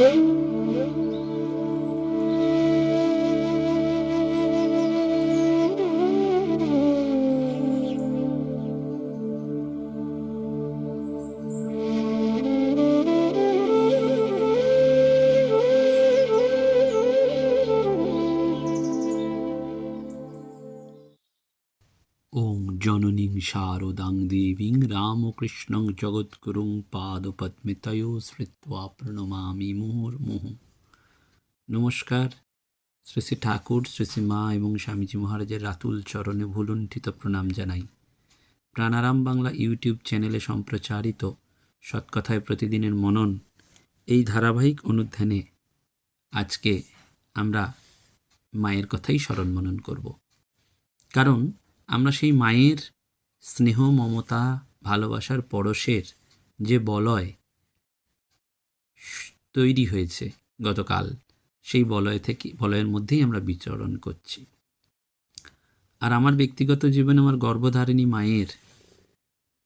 ওং শারদাং দেবীং রামকৃষ্ণং জগৎগুরুং পাদপদ্মে তয়ো শ্রিত্বা প্রণমামি মুহুর্মুহ নমস্কার শ্রী শ্রী ঠাকুর শ্রী শ্রী মা এবং স্বামীজি মহারাজের রাতুল চরণে ভুলুণ্ঠিত প্রণাম জানাই। প্রাণারাম বাংলা ইউটিউব চ্যানেলে সম্প্রচারিত সৎকথায় প্রতিদিনের মনন এই ধারাবাহিক অনুধ্যানে আজকে আমরা মায়ের কথাই স্মরণ মনন করব। কারণ আমরা সেই মায়ের স্নেহ, মমতা, ভালোবাসার পরশের যে বলয় তৈরি হয়েছে গতকাল, সেই বলয় থেকে, বলয়ের মধ্যেই আমরা বিচরণ করছি। আর আমার ব্যক্তিগত জীবনে আমার গর্ভধারিণী মায়ের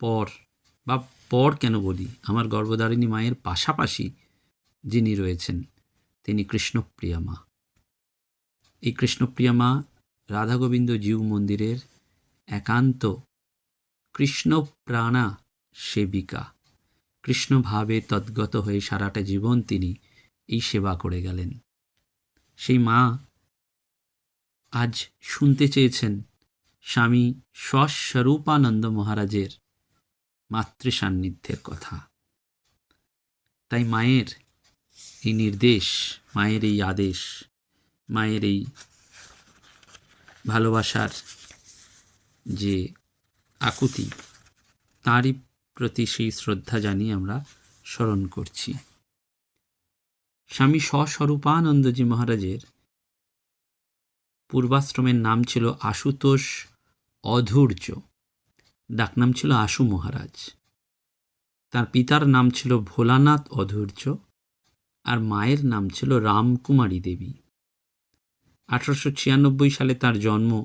পর, বা পর কেন বলি, আমার গর্ভধারিণী মায়ের পাশাপাশি যিনি রয়েছেন, তিনি কৃষ্ণপ্রিয়া মা। এই কৃষ্ণপ্রিয়া মা রাধা গোবিন্দ জিউ মন্দিরের একান্ত কৃষ্ণপ্রাণা সেবিকা। কৃষ্ণভাবে তদ্গত হয়ে সারাটা জীবন তিনি এই সেবা করে গেলেন। সেই মা আজ শুনতে চেয়েছেন স্বামী স্বস্বরূপানন্দ মহারাজের মাতৃ সান্নিধ্যের কথা। তাই মায়ের এই নির্দেশ, মায়ের এই আদেশ, মায়ের এই ভালোবাসার যে আকুতি। তারই প্রতি সেই শ্রদ্ধা জানিয়ে আমরা স্মরণ করছি। স্বামী স্বস্বরূপানন্দজি মহারাজের পূর্বাশ্রমের নাম ছিল আশুতোষ অধূর্য। ডাকনাম ছিল আশু মহারাজ। তার পিতার নাম ছিল ভোলানাথ অধূর্য আর মায়ের নাম ছিল রামকুমারী দেবী। আঠারোশো ছিয়ানব্বই সালে তার জন্ম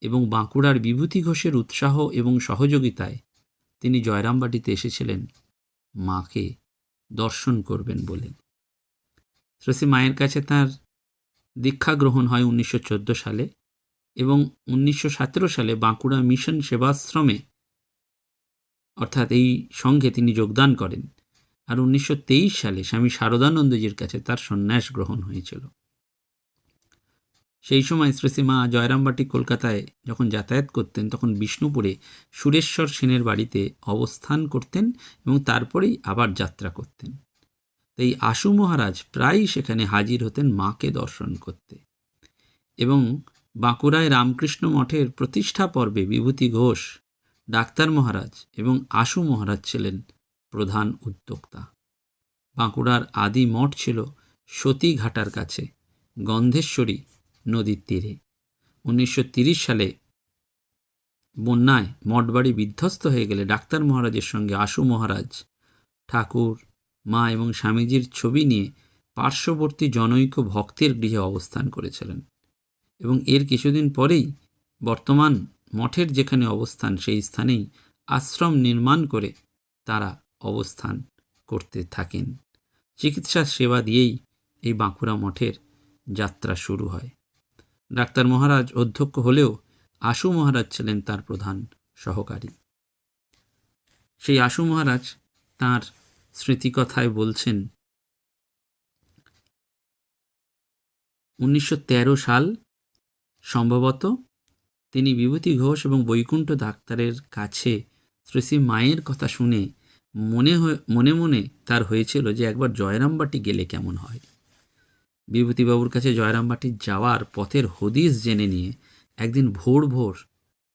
এবং বাঁকুড়ার বিভূতি ঘোষের উৎসাহ এবং সহযোগিতায় তিনি জয়রামবাটিতে এসেছিলেন মাকে দর্শন করবেন বলে। শ্রী মায়ের কাছে তার দীক্ষা গ্রহণ হয় উনিশশো চোদ্দ সালে এবং উনিশশো সতেরো সালে বাঁকুড়া মিশন সেবাশ্রমে অর্থাৎ এই সঙ্গে তিনি যোগদান করেন। আর উনিশশো তেইশ সালে স্বামী শারদানন্দজির কাছে তার সন্ন্যাস গ্রহণ হয়েছিল। সেই সময় শ্রীসীমা জয়রামবাটি কলকাতায় যখন যাতায়াত করতেন, তখন বিষ্ণুপুরে সুরেশ্বর সেনের বাড়িতে অবস্থান করতেন এবং তারপরেই আবার যাত্রা করতেন। তাই আশু মহারাজ প্রায়ই সেখানে হাজির হতেন মাকে দর্শন করতে। এবং বাঁকুড়ায় রামকৃষ্ণ মঠের প্রতিষ্ঠা পর্বে বিভূতি ঘোষ, ডাক্তার মহারাজ এবং আশু মহারাজ ছিলেন প্রধান উদ্যোক্তা। বাঁকুড়ার আদি মঠ ছিল সতীঘাটার কাছে, গন্ধেশ্বরী নদীর তীরে। উনিশশো সালে বন্যায় মঠবাড়ি বিধ্বস্ত হয়ে গেলে ডাক্তার মহারাজের সঙ্গে আশু মহারাজ ঠাকুর, মা এবং স্বামীজির ছবি নিয়ে পার্শ্ববর্তী জনৈক ভক্তের গৃহে অবস্থান করেছিলেন এবং এর কিছুদিন পরেই বর্তমান মঠের যেখানে অবস্থান, সেই স্থানেই আশ্রম নির্মাণ করে তারা অবস্থান করতে থাকেন। চিকিৎসা সেবা দিয়েই এই বাঁকুড়া মঠের যাত্রা শুরু হয়। ডাক্তার মহারাজ অধ্যক্ষ হলেও আশু মহারাজ ছিলেন তার প্রধান সহকারী। সেই আশু মহারাজ তার স্মৃতিকথায় বলছেন, উনিশশো তেরো সাল সম্ভবত তিনি বিভূতি ঘোষ এবং বৈকুণ্ঠ ডাক্তারের কাছে শ্রী মায়ের কথা শুনে মনে মনে মনে তার হয়েছিল যে একবার জয়রামবাটি গেলে কেমন হয়। বিভূতিবাবুর কাছে জয়রামবাটি যাওয়ার পথের হদিস জেনে নিয়ে একদিন ভোর ভোর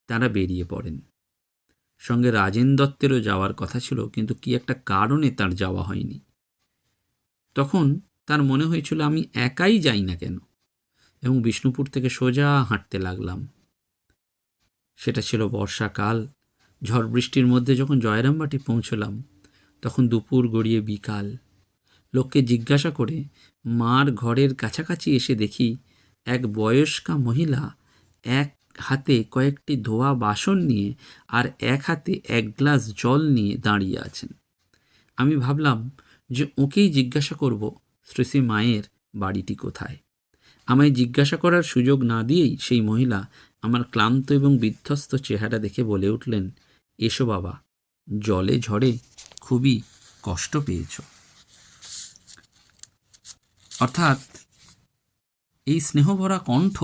তারা বেরিয়ে পড়েন। সঙ্গে রাজেন দত্তেরও যাওয়ার কথা ছিল, কিন্তু কি একটা কারণে তার যাওয়া হয়নি। তখন তার মনে হয়েছিল, আমি একাই যাই না কেন? এবং বিষ্ণুপুর থেকে সোজা হাঁটতে লাগলাম। সেটা ছিল বর্ষাকাল। ঝড় বৃষ্টির মধ্যে যখন জয়রামবাটি পৌঁছলাম, তখন দুপুর গড়িয়ে বিকাল। লোককে জিজ্ঞাসা করে, মার ঘরের কাছাকাছি এসে দেখি এক বয়স্কা মহিলা এক হাতে কয়েকটি ধোয়া বাসন নিয়ে আর এক হাতে এক গ্লাস জল নিয়ে দাঁড়িয়ে আছেন। আমি ভাবলাম যে ওকেই জিজ্ঞাসা করব, শ্রীশ্রী মায়ের বাড়িটি কোথায়? আমায় জিজ্ঞাসা করার সুযোগ না দিয়েই সেই মহিলা আমার ক্লান্ত এবং বিধ্বস্ত চেহারা দেখে বলে উঠলেন, এসো বাবা, জলে ঝড়ে খুবই কষ্ট পেয়েছ। অর্থাৎ এই স্নেহভরা কণ্ঠ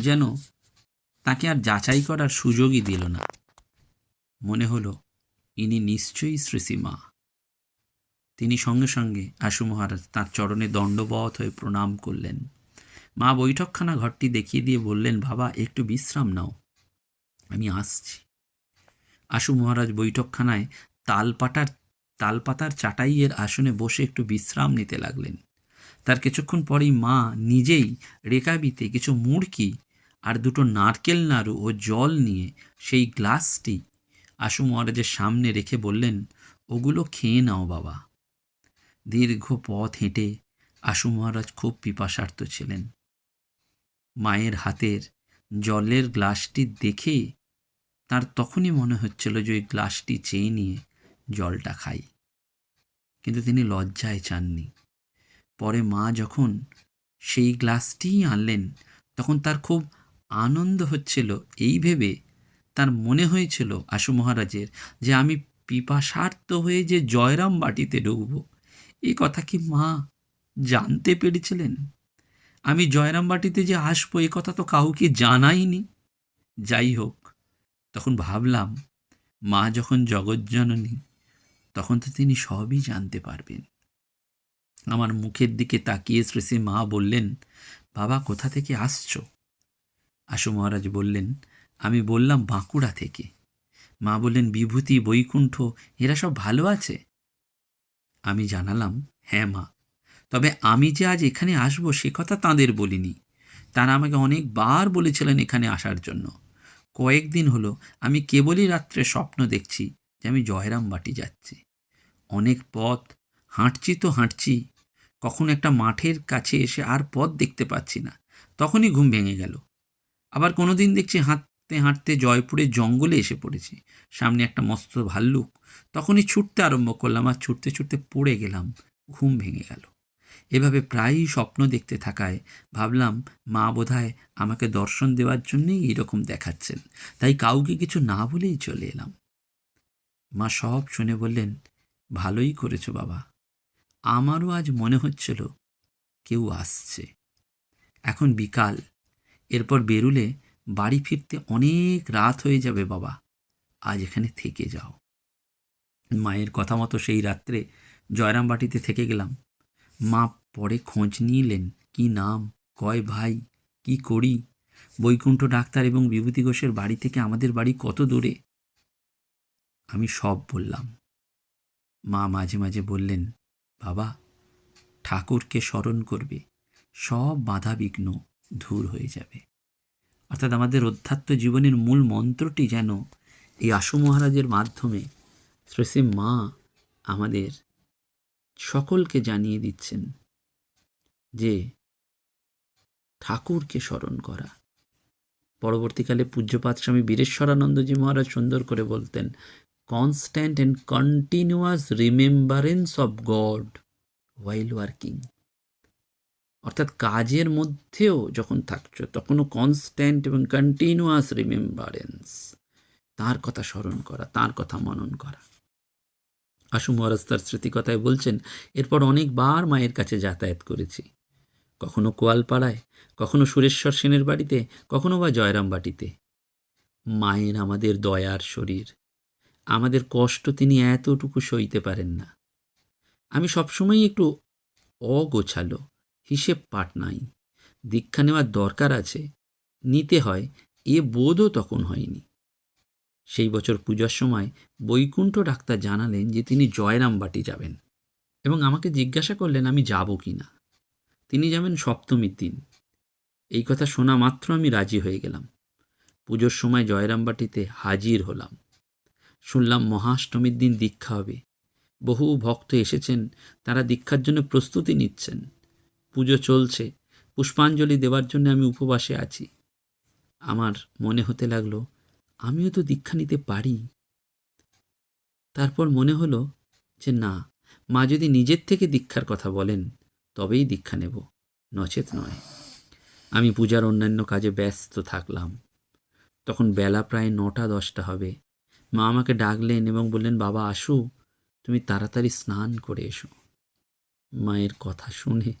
যেন তাকে আর যাচাই করার সুযোগই দিল না। মনে হলো, ইনি নিশ্চয়ই শ্রীসীমা তিনি সঙ্গে সঙ্গে আশু মহারাজ তাঁর চরণে দণ্ডবধ হয়ে প্রণাম করলেন। মা বৈঠকখানা ঘরটি দেখিয়ে দিয়ে বললেন, বাবা, একটু বিশ্রাম নাও, আমি আসছি। আশু মহারাজ বৈঠকখানায় তালপাটার, তালপাতার চাটাইয়ের আসনে বসে একটু বিশ্রাম নিতে লাগলেন। তার কিছুক্ষণ পরেই মা নিজেই রেকাবিতে কিছু মুড়কি আর দুটো নারকেল নাড়ু ও জল নিয়ে সেই গ্লাসটি আশু মহারাজের সামনে রেখে বললেন, ওগুলো খেয়ে নাও বাবা। দীর্ঘ পথ হেঁটে আশু মহারাজ খুব পিপাসার্থ ছিলেন। মায়ের হাতের জলের গ্লাসটি দেখে তার তখনই মনে হচ্ছিল যে ওই গ্লাসটি চেয়ে নিয়ে জলটা খাই। কিন্তু তিনি লজ্জায় চাননি। পরে মা যখন সেই গ্লাসটিই আনলেন, তখন তার খুব আনন্দ হচ্ছিল। এই ভেবে তার মনে হয়েছিল আশু মহারাজের যে আমি পিপাসার্থ হয়ে যে জয়রাম বাটিতে ঢুকব এই কথা কি মা জানতে পেরেছিলেন? আমি জয়রাম বাটিতে যে আসব, এ কথা তো কাউকে জানাইনি। যাই হোক, তখন ভাবলাম, মা যখন জগজ্জননী, তখন তো তিনি সবই জানতে পারবেন। আমার মুখের দিকে তাকিয়ে শ্রীশ্রী মা বললেন, বাবা, কোথা থেকে আসছো? আশু মহারাজ বললেন, আমি বললাম বাঁকুড়া থেকে। মা বললেন, বিভূতি, বৈকুণ্ঠ, এরা সব ভালো আছে? আমি জানালাম হ্যাঁ মা, তবে আমি যে আজ এখানে আসব সে কথা তাঁদের বলিনি। তারা আমাকে অনেকবার বলেছিলেন এখানে আসার জন্য। কয়েকদিন হলো আমি কেবলই রাত্রে স্বপ্ন দেখছি যে আমি জয়রাম বাটি যাচ্ছি। অনেক পথ, হাঁটছি তো হাঁটছি কখন একটা মাঠের কাছে এসে আর পথ দেখতে পাচ্ছি না। তখনই ঘুম ভেঙে গেল। আবার কোনো দিন দেখছি হাঁটতে হাঁটতে জয়পুরের জঙ্গলে এসে পড়েছি। সামনে একটা মস্ত ভাল্লুক। তখনই ছুটতে আরম্ভ করলাম আর ছুটতে ছুটতে পড়ে গেলাম। ঘুম ভেঙে গেল। এভাবে প্রায়ই স্বপ্ন দেখতে থাকায় ভাবলাম, মা বোধহয় আমাকে দর্শন দেওয়ার জন্যেই এরকম দেখাচ্ছেন। তাই কাউকে কিছু না বলেই চলে এলাম। মা সব শুনে বললেন, ভালোই করেছ বাবা। আমারও আজ মনে হচ্ছিল কেউ আসছে। এখন বিকাল। এরপর বেরুলে বাড়ি ফিরতে অনেক রাত হয়ে যাবে বাবা। আজ এখানে থেকে যাও। মায়ের কথা মতো সেই রাত্রে জয়রামবাটিতে থেকে গেলাম। মা পরে খোঁজ নিলেন, কি নাম, কয় ভাই, কি করি? বৈকুণ্ঠ ডাক্তার এবং বিভূতি ঘোষের বাড়ি থেকে আমাদের বাড়ি কত দূরে? আমি সব বললাম। মা মাঝে মাঝে বললেন বাবা, ঠাকুরকে স্মরণ করবে, সব বাধা বিঘ্ন দূর হয়ে যাবে। অর্থাৎ আমাদের অধ্যাত্ম জীবনের মূল মন্ত্রটি যেন এই আশু মহারাজের মাধ্যমে শ্রী মা আমাদের সকলকে জানিয়ে দিচ্ছেন যে ঠাকুরকে স্মরণ করা। পরবর্তীকালে পূজ্যপাত স্বামী বীরেশ্বরানন্দজি মহারাজ সুন্দর করে বলতেন constant and continuous remembrance of God while working অর্থাৎ কাজের মধ্যেও যখন থাকছো, তখনও কনস্ট্যান্ট এবং কন্টিনিউয়াস রিমেম্বারেন্স তার কথা স্মরণ করা, তার কথা মনন করা। আশু মহারাজ তার স্মৃতিকথায় বলছেন, এরপর অনেকবার মায়ের কাছে যাতায়াত করেছি। কখনো কোয়ালপাড়ায়, কখনো সুরেশ্বর সেনের বাড়িতে, কখনো বা জয়রাম বাটিতে মায়ের আমাদের দয়ার শরীর আমাদের কষ্ট তিনি এতটুকু সইতে পারেন না। আমি সবসময় একটু অগোছালো, হিসেব পাট নাই। দীক্ষা নেওয়ার দরকার আছে, নিতে হয়, এ বোধও তখন হয়নি। সেই বছর পূজার সময় বৈকুণ্ঠ ডাক্তার জানালেন যে তিনি জয়রামবাটি যাবেন এবং আমাকে জিজ্ঞাসা করলেন আমি যাব কি না। তিনি যাবেন সপ্তমীর দিন। এই কথা শোনা মাত্র আমি রাজি হয়ে গেলাম। পুজোর সময় জয়রামবাটিতে হাজির হলাম। শুনলাম মহাষ্টমীর দিন দীক্ষা হবে। বহু ভক্ত এসেছেন, তারা দীক্ষার জন্য প্রস্তুতি নিচ্ছেন। পুজো চলছে, পুষ্পাঞ্জলি দেওয়ার জন্য আমি উপবাসে আছি। আমার মনে হতে লাগল, আমিও তো দীক্ষা নিতে পারি। তারপর মনে হলো যে না, মা যদি নিজের থেকে দীক্ষার কথা বলেন, তবেই দীক্ষা নেব, নচেত নয়। আমি পূজার অন্যান্য কাজে ব্যস্ত থাকলাম। তখন বেলা প্রায় নটা দশটা হবে। মা আমাকে ডাকলেন এবং বললেন, বাবা, আসু, তুমি তাড়াতাড়ি স্নান করে এসো। মায়ের কথা শুনে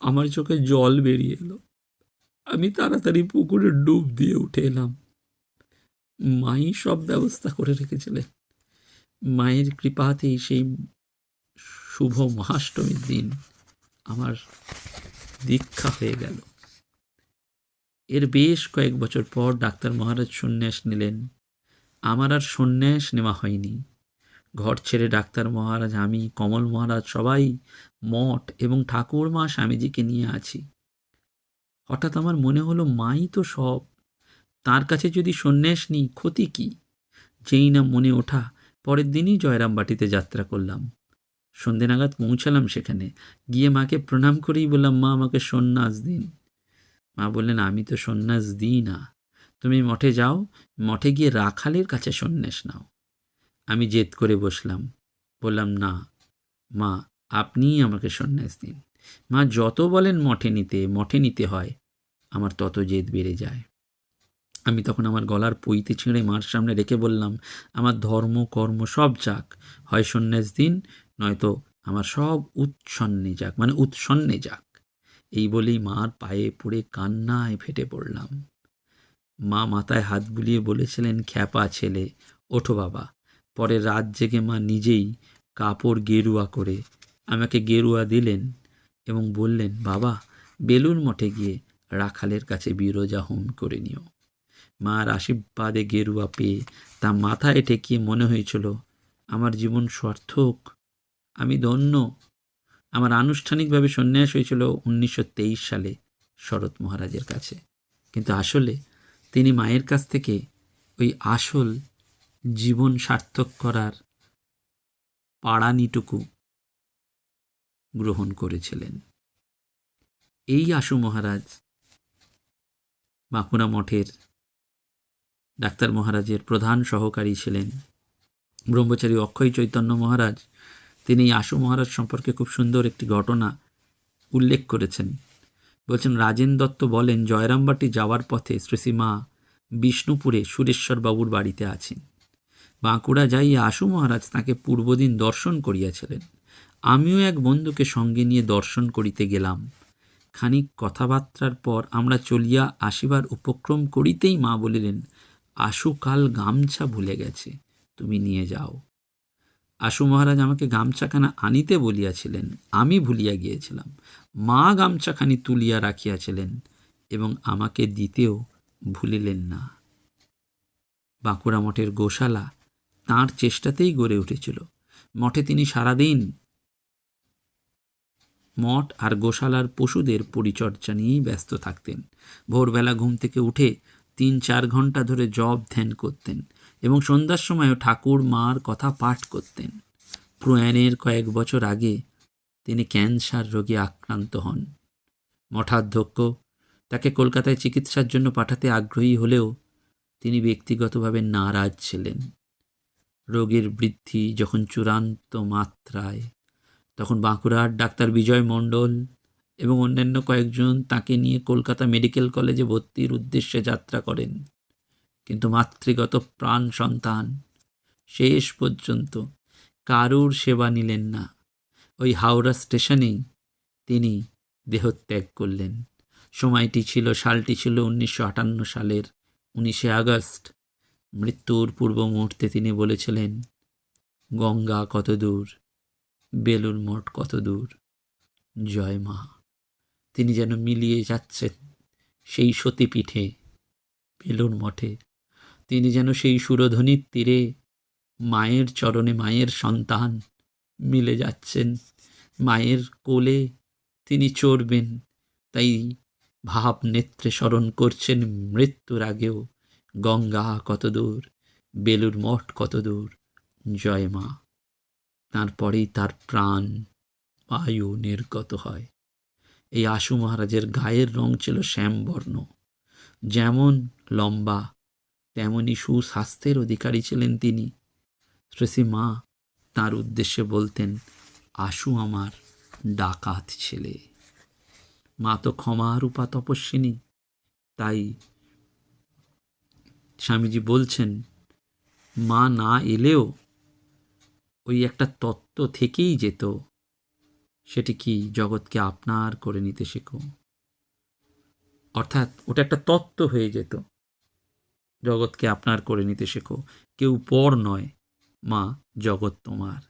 আমার চোখে জল বেরিয়ে এলো। আমি তাড়াতাড়ি পুকুরে ডুব দিয়ে উঠে এলাম। মাই সব ব্যবস্থা করে রেখেছিলেন। মায়ের কৃপাতেই সেই শুভ মহাষ্টমীর দিন আমার দীক্ষা হয়ে গেল। এর বেশ কয়েক বছর পর ডাক্তার মহারাজ সন্ন্যাস নিলেন। আমার আর সন্ন্যাস নেওয়া হয়নি। ঘর ছেড়ে ডাক্তার মহারাজ, আমি, কমল মহারাজ সবাই, মঠ এবং ঠাকুরমা স্বামীজিকে নিয়ে আছি। হঠাৎ আমার মনে হলো, মাই তো সব। তার কাছে যদি সন্ন্যাস নিই, ক্ষতি কি? যেই না মনে ওঠা, পরের দিনই জয়রামবাটিতে যাত্রা করলাম। সন্ধে নাগাদ পৌঁছালাম সেখানে। গিয়ে মাকে প্রণাম করেই বললাম, মা, আমাকে সন্ন্যাস দিন। মা বললেন, আমি তো সন্ন্যাস দিই না। তুমি মঠে যাও, মঠে গিয়ে রাখালের কাছে সন্ন্যাস নাও। আমি জেদ করে বসলাম, বললাম, না, মা, আপনিই আমাকে সন্ন্যাস দিন। মা, যত বলেন মঠে নিতে মঠে নিতে হয়, আমার তত জেদ বেড়ে যায়। আমি তখন আমার গলার পইতে ছিঁড়ে মার সামনে রেখে বললাম, আমার ধর্ম, কর্ম সব যাক, হয় সন্ন্যাস দিন, নয়তো আমার সব উৎসন্নে যাক মানে উৎসন্নে যাক। এই বলেই মার পায়ে পড়ে কান্নায় ফেটে পড়লাম। মা মাথায় হাত বুলিয়ে বলেছিলেন, খ্যাপা ছেলে, ওঠো বাবা। পরে রাত জেগে মা নিজেই কাপড় গেরুয়া করে আমাকে গেরুয়া দিলেন এবং বললেন, বাবা বেলুর মঠে গিয়ে রাখালের কাছে বিরোজা হোম করে নিও। মার আশীর্বাদে গেরুয়া পেয়ে তা মাথায় ঠেকিয়ে মনে হয়েছিল, আমার জীবন সার্থক, আমি ধন্য। আমার আনুষ্ঠানিকভাবে সন্ন্যাস হয়েছিল উনিশশো তেইশ সালে শরৎ মহারাজের কাছে। কিন্তু আসলে তিনি মায়ের কাছ থেকে ওই আসল জীবন সার্থক করার পাড়ানিটুকু গ্রহণ করেছিলেন। এই আশু মহারাজ বাঁকুড়া মঠের ডাক্তার মহারাজের প্রধান সহকারী ছিলেন। ব্রহ্মচারী অক্ষয় চৈতন্য মহারাজ, তিনি আশু মহারাজ সম্পর্কে খুব সুন্দর একটি ঘটনা উল্লেখ করেছেন। বলছেন রাজেন দত্ত বলেন, জয়রামবাটি যাওয়ার পথে শ্রীসীমা বিষ্ণুপুরে সুরেশ্বর বাবুর বাড়িতে আছেন। বাঁকুড়া যাইয়া আশু মহারাজ তাকে পূর্বদিন দর্শন করিয়াছিলেন। আমিও এক বন্ধুকে সঙ্গে নিয়ে দর্শন করিতে গেলাম। খানিক কথাবার্তার পর আমরা চলিয়া আসিবার উপক্রম করিতেই মা বলিলেন, আশু কাল গামছা ভুলে গেছে, তুমি নিয়ে যাও। আশু মহারাজ আমাকে গামছাখানা আনিতে বলিয়াছিলেন, আমি ভুলিয়া গিয়েছিলাম। মা গামছাখানি তুলিয়া রাখিয়াছিলেন এবং আমাকে দিতেও ভুলিলেন না। বাঁকুড়া মঠের গোশালা তাঁর চেষ্টাতেই গড়ে উঠেছিল। মঠে তিনি সারাদিন মঠ আর গোশালার পশুদের পরিচর্যা নিয়েই ব্যস্ত থাকতেন। ভোরবেলা ঘুম থেকে উঠে তিন চার ঘণ্টা ধরে জব ধ্যান করতেন। এবং সন্ধ্যার সময়ও ঠাকুর মার কথা পাঠ করতেন। প্রয়াণের কয়েক বছর আগে তিনি ক্যান্সার রোগে আক্রান্ত হন। মঠাধ্যক্ষ তাকে কলকাতায় চিকিৎসার জন্য পাঠাতে আগ্রহী হলেও তিনি ব্যক্তিগতভাবে নারাজ ছিলেন। রোগের বৃদ্ধি যখন চূড়ান্ত মাত্রায়, তখন বাঁকুড়ার ডাক্তার বিজয় মণ্ডল এবং অন্যান্য কয়েকজন তাকে নিয়ে কলকাতা মেডিকেল কলেজে ভর্তির উদ্দেশ্যে যাত্রা করেন। কিন্তু মাতৃগত প্রাণ সন্তান। শেষ পর্যন্ত কারুর সেবা নিলেন না। ওই হাওড়া স্টেশনেই তিনি দেহত্যাগ করলেন। সময়টি ছিল, সালটি ছিল উনিশশো আটান্ন সালের উনিশে আগস্ট। মৃত্যুর পূর্ব মুহূর্তে তিনি বলেছিলেন, গঙ্গা কত দূর বেলুর মঠ কত দূর, জয় মা। তিনি যেন মিলিয়ে যাচ্ছেন সেই সতীপীঠে বেলুর মঠে। তিনি যেন সেই সুরধ্বনির তীরে মায়ের চরণে মায়ের সন্তান মিলে যাচ্ছেন। মায়ের কোলে তিনি চড়বেন, তাই ভাব নেত্রে স্মরণ করছেন মৃত্যুর আগেও গঙ্গা কত দূর বেলুর মঠ কত দূর জয় মা। তারপরেই তার প্রাণ বায়ু নির্গত হয়। এই আশু মহারাজের গায়ের রং ছিল শ্যামবর্ণ, যেমন লম্বা তেমনি সুস্বাস্থ্যের অধিকারী ছিলেন তিনি। মা তার উদ্দেশ্যে বলতেন আশু আমার ডাকাত ছেলে। মা তো ক্ষমারূপা তপস্বিনী। তাই স্বামীজি বলছেন, মা না এলেও ওই একটা তত্ত্ব থেকেই যেত। সেটি কি জগৎকে আপনার করে নিতে শেখো? অর্থাৎ ওটা একটা তত্ত্ব হয়ে যেত। জগৎকে আপনার করে নিতে শেখো। কেউ পর নয়, মা, জগৎ তোমার।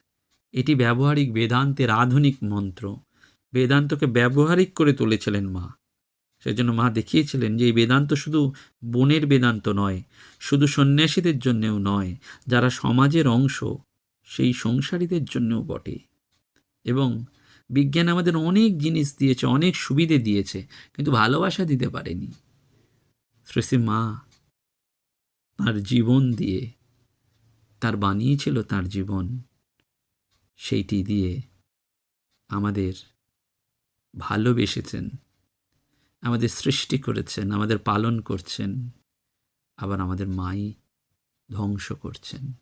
এটি ব্যবহারিক বেদান্তের আধুনিক মন্ত্র। বেদান্তকে ব্যবহারিক করে তুলেছিলেন মা। সেজন্য মা দেখিয়েছিলেন যে এই বেদান্ত শুধু বনের বেদান্ত নয়, শুধু সন্ন্যাসীদের জন্যেও নয়, যারা সমাজের অংশ, সেই সংসারীদের জন্যও বটে। এবং বিজ্ঞান আমাদের অনেক জিনিস দিয়েছে, অনেক সুবিধে দিয়েছে, কিন্তু ভালোবাসা দিতে পারেনি। শ্রেষী মা তার জীবন দিয়ে, তার বানিয়েছিল তার জীবন, সেইটি দিয়ে আমাদের ভালোবেসেছেন, আমাদের সৃষ্টি করেছেন, আমাদের পালন করছেন, আবার আমাদের মাই ধ্বংস করছেন।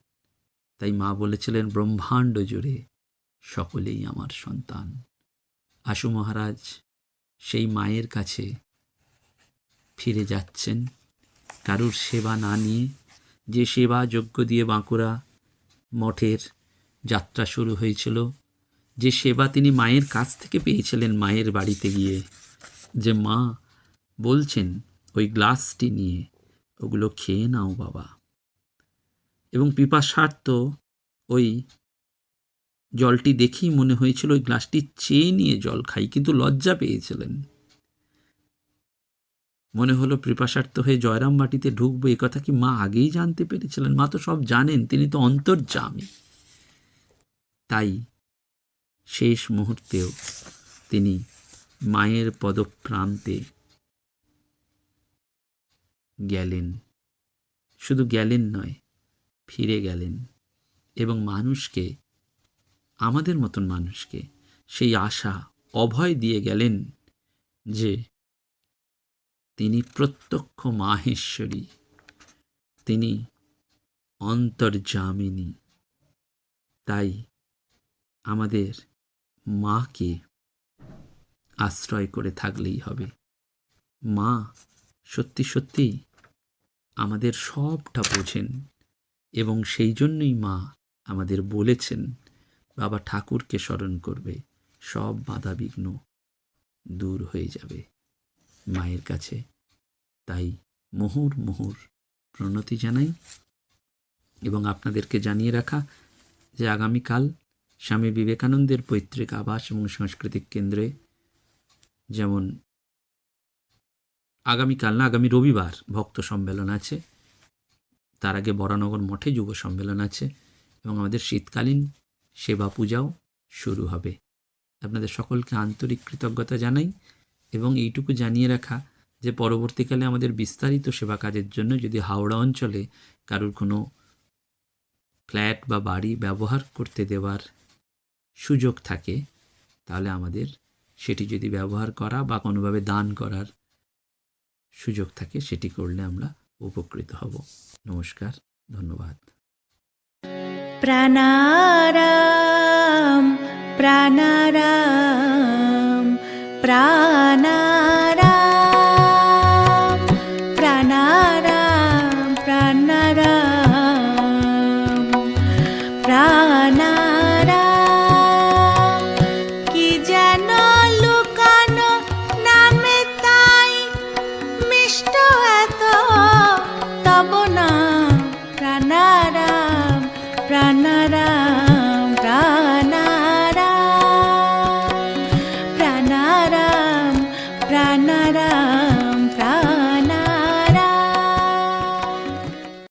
তাই মা বলেছিলেন, ব্রহ্মাণ্ড জুড়ে সকলেই আমার সন্তান। আশু মহারাজ সেই মায়ের কাছে ফিরে যাচ্ছেন। কারুর সেবা না নিয়ে যে সেবা যোগ্য দিয়ে বাঁকুড়া মঠের যাত্রা শুরু হয়েছিল, যে সেবা তিনি মায়ের কাছ থেকে পেয়েছিলেন মায়ের বাড়িতে গিয়ে, যে মা বলছেন, ওই গ্লাসটি নিয়ে ওগুলো খেয়ে নাও বাবা। এবং পিপাসার্থ ওই জলটি দেখেই মনে হয়েছিল, ওই গ্লাসটি চেয়ে নিয়ে জল খাই। কিন্তু লজ্জা পেয়েছিলেন। মনে হলো পিপাসার্থ হয়ে জয়রাম বাটিতে ঢুকবো। এ কথা কি মা আগেই জানতে পেরেছিলেন? মা তো সব জানেন, তিনি তো অন্তর্যামী তাই শেষ মুহূর্তেও তিনি মায়ের পদপ্রান্তে গেলেন। শুধু গেলেন নয়, ফিরে গেলেন এবং মানুষকে, আমাদের মতন মানুষকে সেই আশা, অভয় দিয়ে গেলেন যে তিনি প্রত্যক্ষ মাহেশ্বরী, তিনি অন্তর্জামিনী। তাই আমাদের মাকে আশ্রয় করে থাকলেই হবে। মা, সত্যি সত্যি আমাদের সবটা বোঝেন এবং সেই জন্যই মা আমাদের বলেছেন, বাবা ঠাকুরকে স্মরণ করবে, সব বাধা বিঘ্ন দূর হয়ে যাবে। মায়ের কাছে। তাই মুহুর মুহুর প্রণতি জানাই এবং আপনাদেরকে জানিয়ে রাখা যে আগামীকাল স্বামী বিবেকানন্দের পৈতৃক আবাস এবং সাংস্কৃতিক কেন্দ্রে যেমন আগামীকাল না, আগামী রবিবার ভক্ত সম্মেলন আছে, তার আগে বরানগর মঠে যুব সম্মেলন আছে এবং আমাদের শীতকালীন সেবা পূজাও শুরু হবে। আপনাদের সকলকে আন্তরিক কৃতজ্ঞতা জানাই। এবং এইটুকু জানিয়ে রাখা যে পরবর্তীকালে আমাদের বিস্তারিত সেবা কাজের জন্য যদি হাওড়া অঞ্চলে কারোর কোনো ফ্ল্যাট বা বাড়ি ব্যবহার করতে দেওয়ার সুযোগ থাকে, তাহলে আমাদের সেটি যদি ব্যবহার করা বা কোনোভাবে দান করার সুযোগ থাকে, সেটি করলে আমরা উপকৃত হব। নমস্কার, ধন্যবাদ। প্রাণারাম প্রাণারাম। প্রাণারাম